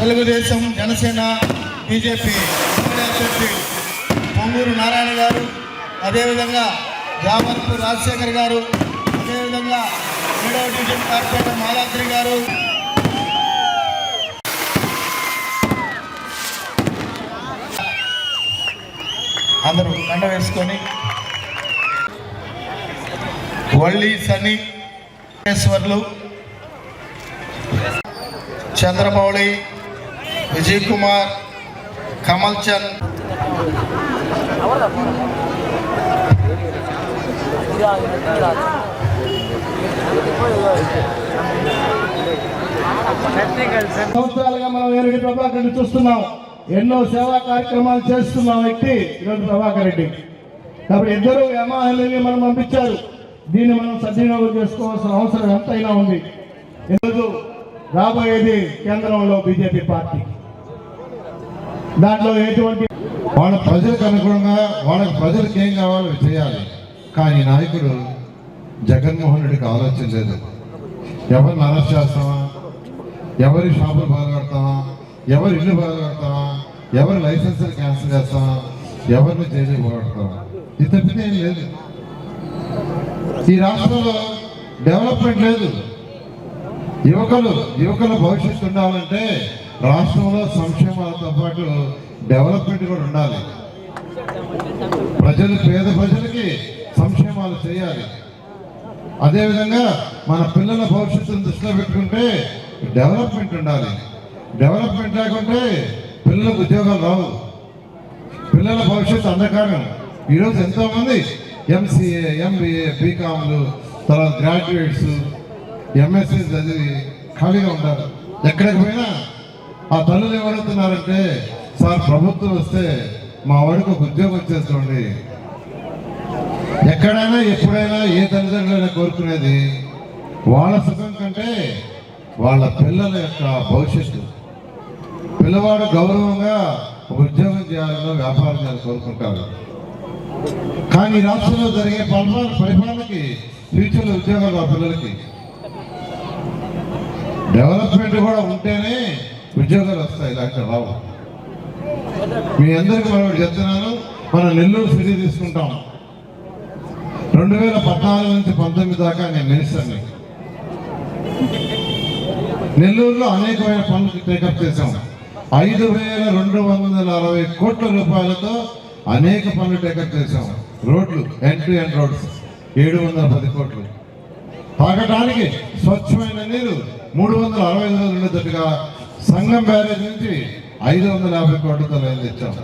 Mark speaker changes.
Speaker 1: Telugu Desam Janasena BJP అభ్యర్థి పొంగూరు నారాయణ గారు అదేవిధంగా జామర్పు రాజశేఖర్ గారు అదేవిధంగా ఏడవ డివిజన్ కార్పొరేటర్ మాలాద్రి గారు. అందరూ కండ వేసుకొని. వల్లి సని ఈశ్వర్లు చంద్రమౌళి విజయ్ కుమార్ కమల్ చంద్ సంవత్సరాలుగా మనం ఏరెడ్డి ప్రభాకర్ రెడ్డి చూస్తున్నాం. ఎన్నో సేవా కార్యక్రమాలు చేస్తున్న వ్యక్తి ఈరోజు ప్రభాకర్ రెడ్డి. కాబట్టి ఇద్దరు యమాహల్ని మనం పంపించారు. దీన్ని మనం సద్వినియోగం చేసుకోవాల్సిన అవసరం ఎంతైనా ఉంది. ఈరోజు రాబోయేది కేంద్రంలో బీజేపీ పార్టీ. దాంట్లో ఎటువంటి
Speaker 2: వాళ్ళ ప్రజలకు అనుగుణంగా వాళ్ళకి ప్రజలకు ఏం కావాలో చేయాలి. కానీ నాయకుడు జగన్మోహన్ రెడ్డికి ఆలోచన లేదు. ఎవరిని అరెస్ట్ చేస్తామా ఎవరి షాపులు బాగుపడతామా ఎవరి ఇల్లు బాగుపడతామా ఎవరి లైసెన్సులు క్యాన్సిల్ చేస్తామా ఎవరిని జైలు పోగొడతామా ఇది తప్పితే ఏం లేదు. ఈ రాష్ట్రంలో డెవలప్మెంట్ లేదు. యువకులు యువకుల భవిష్యత్తు ఉండాలంటే రాష్ట్రంలో సంక్షేమాలతో పాటు డెవలప్మెంట్ కూడా ఉండాలి. ప్రజలు పేద ప్రజలకి సంక్షేమాలు చేయాలి. అదేవిధంగా మన పిల్లల భవిష్యత్తును దృష్టిలో పెట్టుకుంటే డెవలప్మెంట్ ఉండాలి. డెవలప్మెంట్ లేకుంటే పిల్లలకు ఉద్యోగాలు రావు. పిల్లల భవిష్యత్తు అంధకారం. ఈరోజు ఎంతోమంది ఎంసీఏ ఎంబీఏ బీకామ్లు తర్వాత గ్రాడ్యుయేట్స్ ఎంఎస్సీ చదివి ఖాళీగా ఉంటారు ఎక్కడికి పోయినా ఆ తల్లులు ఎవరవుతున్నారంటే సార్ ప్రభుత్వం వస్తే మా వాడికి ఒక ఉద్యోగం వచ్చేస్తుంది. ఎక్కడైనా ఎప్పుడైనా ఏ తల్లిదండ్రులైనా కోరుకునేది వాళ్ళ సుఖం కంటే వాళ్ళ పిల్లల యొక్క భవిష్యత్తు. పిల్లవాడు గౌరవంగా ఉద్యోగం చేయాలని వ్యాపారం చేయాలని కోరుకుంటారు. కానీ రాష్ట్రంలో జరిగే పరిపాలనకి ఫ్యూచర్లో ఉద్యోగాలు ఆ పిల్లలకి. డెవలప్మెంట్ కూడా ఉంటేనే ఉద్యోగాలు వస్తాయి లేకపోతే రావు మీ అందరికీ మనం చెప్తున్నాను మనం నెల్లూరు సిటీ తీసుకుంటాం. రెండు వేల పద్నాలుగు నుంచి పంతొమ్మిది దాకా నేను మినిస్టర్ని. నెల్లూరులో అనేకమైన పనులు టేకప్ చేశాం. ఐదు వేల రెండు వందల అరవై కోట్ల రూపాయలతో అనేక పనులు టేకప్ చేశాం. రోడ్లు ఎండ్ టు ఎండ్ రోడ్స్ ఏడు వందల పది కోట్లు. తాగడానికి స్వచ్ఛమైన నీరు మూడు వందల అరవై ఐదు రోజులు ఉండేటట్టుగా సంఘం బ్యారేజ్ నుంచి ఐదు వందల యాభై కోట్లతో లైన్ తెచ్చాం.